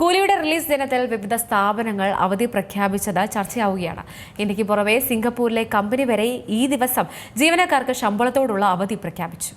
കൂലിയുടെ release ദിനത്തിൽ വിവിധ സ്ഥാപനങ്ങൾ അവധി പ്രഖ്യാപിച്ചത് ചർച്ചയാവുകയാണ്. ഇന്ത്യയ്ക്ക് പുറമെ സിംഗപ്പൂരിലെ കമ്പനി വരെ ഈ ദിവസം ജീവനക്കാർക്ക് ശമ്പളത്തോടുള്ള അവധി പ്രഖ്യാപിച്ചു.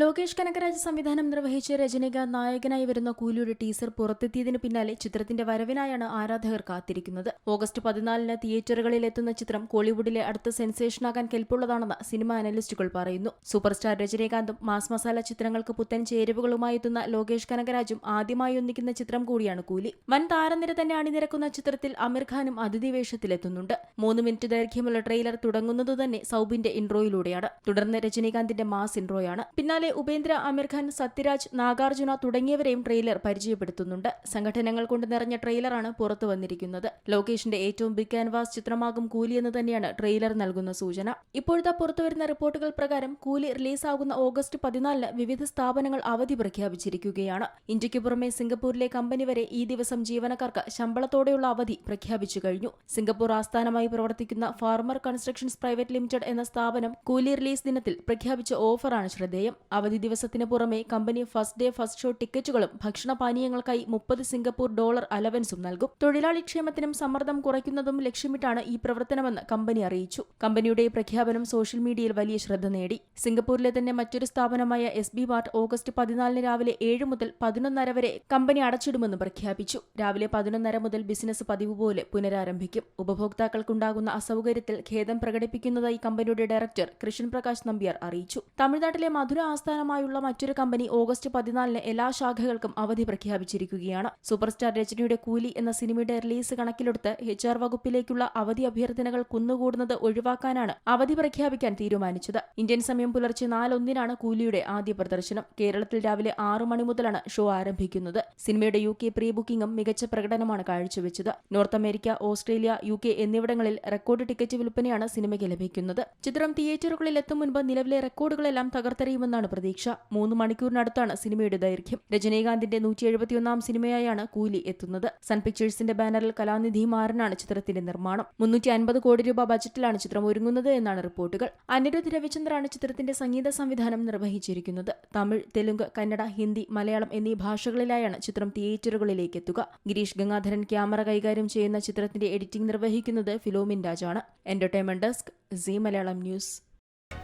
ലോകേഷ് കനകരാജ് സംവിധാനം നിർവഹിച്ച് രജനീകാന്ത് നായകനായി വരുന്ന കൂലിയുടെ ടീസർ പുറത്തെത്തിയതിനു പിന്നാലെ ചിത്രത്തിന്റെ വരവിനായാണ് ആരാധകർ കാത്തിരിക്കുന്നത്. ഓഗസ്റ്റ് പതിനാലിന് തിയേറ്ററുകളിൽ എത്തുന്ന ചിത്രം കോളിവുഡിലെ അടുത്ത സെൻസേഷനാകാൻ കെൽപ്പുള്ളതാണെന്ന് സിനിമ അനലിസ്റ്റുകൾ പറയുന്നു. സൂപ്പർ സ്റ്റാർ രജനീകാന്തും മാസ് മസാല ചിത്രങ്ങൾക്ക് പുത്തൻ ചേരുവകളുമായി എത്തുന്ന ലോകേഷ് കനകരാജും ആദ്യമായി ഒന്നിക്കുന്ന ചിത്രം കൂടിയാണ് കൂലി. വൻ താരനിര തന്നെ അണിനിരക്കുന്ന ചിത്രത്തിൽ അമീർ ഖാനും അതിഥി വേഷത്തിലെത്തുന്നുണ്ട് മൂന്ന് മിനിറ്റ് ദൈർഘ്യമുള്ള ട്രെയിലർ തുടങ്ങുന്നത് തന്നെ സൗബിന്റെ ഇൻട്രോയിലൂടെയാണ്. തുടർന്ന് രജനീകാന്തിന്റെ മാസ് ഇൻട്രോയാണ്. പിന്നാലെ ഉപേന്ദ്ര അമീർഖാൻ സത്യരാജ് നാഗാർജുന തുടങ്ങിയവരെയും ട്രെയിലർ പരിചയപ്പെടുത്തുന്നുണ്ട്. സംഘടനകൾ കൊണ്ട് നിറഞ്ഞ ട്രെയിലറാണ് പുറത്തു വന്നിരിക്കുന്നത്. ലോകേഷിന്റെ ഏറ്റവും ബിഗ് ക്യാൻവാസ് ചിത്രമാകും കൂലി എന്ന് തന്നെയാണ് ട്രെയിലർ നൽകുന്ന സൂചന. ഇപ്പോഴത്തെ പുറത്തുവരുന്ന റിപ്പോർട്ടുകൾ പ്രകാരം കൂലി റിലീസാകുന്ന ഓഗസ്റ്റ് പതിനാലിന് വിവിധ സ്ഥാപനങ്ങൾ അവധി പ്രഖ്യാപിച്ചിരിക്കുകയാണ്. ഇന്ത്യയ്ക്ക് പുറമെ സിംഗപ്പൂരിലെ കമ്പനി വരെ ഈ ദിവസം ജീവനക്കാർക്ക് ശമ്പളത്തോടെയുള്ള അവധി പ്രഖ്യാപിച്ചു കഴിഞ്ഞു. സിംഗപ്പൂർ ആസ്ഥാനമായി പ്രവർത്തിക്കുന്ന ഫാർമർ കൺസ്ട്രക്ഷൻസ് പ്രൈവറ്റ് ലിമിറ്റഡ് എന്ന സ്ഥാപനം കൂലി റിലീസ് ദിനത്തിൽ പ്രഖ്യാപിച്ച ഓഫറാണ് ശ്രദ്ധേയം. അവധി ദിവസത്തിന് പുറമെ company first day first show ടിക്കറ്റുകളും ഭക്ഷണപാനീയങ്ങൾക്കായി മുപ്പത് സിംഗപ്പൂർ ഡോളർ അലവൻസും നൽകും. തൊഴിലാളി ക്ഷേമത്തിനും സമ്മർദ്ദം കുറയ്ക്കുന്നതും ലക്ഷ്യമിട്ടാണ് ഈ പ്രവർത്തനമെന്ന് കമ്പനി അറിയിച്ചു. കമ്പനിയുടെ പ്രഖ്യാപനം സോഷ്യൽ മീഡിയയിൽ വലിയ ശ്രദ്ധ നേടി. സിംഗപ്പൂരിലെ തന്നെ മറ്റൊരു സ്ഥാപനമായ എസ് ബി വാർട്ട് ഓഗസ്റ്റ് പതിനാലിന് രാവിലെ ഏഴ് മുതൽ പതിനൊന്നര വരെ കമ്പനി അടച്ചിടുമെന്ന് പ്രഖ്യാപിച്ചു. രാവിലെ പതിനൊന്നര മുതൽ ബിസിനസ് പതിവ് പോലെ പുനരാരംഭിക്കും. ഉപഭോക്താക്കൾക്കുണ്ടാകുന്ന അസൗകര്യത്തിൽ ഖേദം പ്രകടിപ്പിക്കുന്നതായി കമ്പനിയുടെ ഡയറക്ടർ കൃഷ്ണൻ പ്രകാശ് നമ്പ്യാർ അറിയിച്ചു. തമിഴ്നാട്ടിലെ മധുര ആസ്ഥാനമായുള്ള മറ്റൊരു കമ്പനി ഓഗസ്റ്റ് പതിനാലിന് എല്ലാ ശാഖകൾക്കും അവധി പ്രഖ്യാപിച്ചിരിക്കുകയാണ്. സൂപ്പർസ്റ്റാർ രജനിയുടെ കൂലി എന്ന സിനിമയുടെ റിലീസ് കണക്കിലെടുത്ത് എച്ച് ആർ വകുപ്പിലേക്കുള്ള അവധി അഭ്യർത്ഥനകൾ കുന്നുകൂടുന്നത് ഒഴിവാക്കാനാണ് അവധി പ്രഖ്യാപിക്കാൻ തീരുമാനിച്ചത്. ഇന്ത്യൻ സമയം പുലർച്ചെ നാലൊന്നിനാണ് കൂലിയുടെ ആദ്യ പ്രദർശനം. കേരളത്തിൽ രാവിലെ ആറു മണി മുതലാണ് ഷോ ആരംഭിക്കുന്നത്. സിനിമയുടെ യു കെ പ്രീ ബുക്കിംഗും മികച്ച പ്രകടനമാണ് കാഴ്ചവെച്ചത്. North America Australia U K എന്നിവിടങ്ങളിൽ റെക്കോർഡ് ടിക്കറ്റ് വിൽപ്പനയാണ് സിനിമയ്ക്ക് ലഭിക്കുന്നത്. ചിത്രം തിയേറ്ററുകളിൽ എത്തും മുൻപ് നിലവിലെ റെക്കോർഡുകളെല്ലാം തകർത്തെറിയുമെന്നാണ് പ്രതീക്ഷ. മൂന്ന് മണിക്കൂറിനടുത്താണ് സിനിമയുടെ ദൈർഘ്യം. രജനീകാന്തിന്റെ നൂറ്റി എഴുപത്തിയൊന്നാം സിനിമയായാണ് കൂലി എത്തുന്നത്. സൺ പിക്ചേഴ്സിന്റെ ബാനറിൽ കലാനിധി മാറനാണ് ചിത്രത്തിന്റെ നിർമ്മാണം. മുന്നൂറ്റി അൻപത് കോടി രൂപ ബജറ്റിലാണ് ചിത്രം ഒരുങ്ങുന്നത് എന്നാണ് റിപ്പോർട്ടുകൾ. അനിരുദ്ധ് രവിചന്ദ്രാണ് ചിത്രത്തിന്റെ സംഗീത സംവിധാനം നിർവഹിച്ചിരിക്കുന്നത്. തമിഴ് തെലുങ്ക് കന്നഡ ഹിന്ദി മലയാളം എന്നീ ഭാഷകളിലായാണ് ചിത്രം തിയേറ്ററുകളിലേക്ക് എത്തുക. ഗിരീഷ് ഗംഗാധരൻ ക്യാമറ കൈകാര്യം ചെയ്യുന്ന ചിത്രത്തിന്റെ എഡിറ്റിംഗ് നിർവഹിക്കുന്നത് Philomin രാജാണ്. Entertainment desk Zee Malayalam news.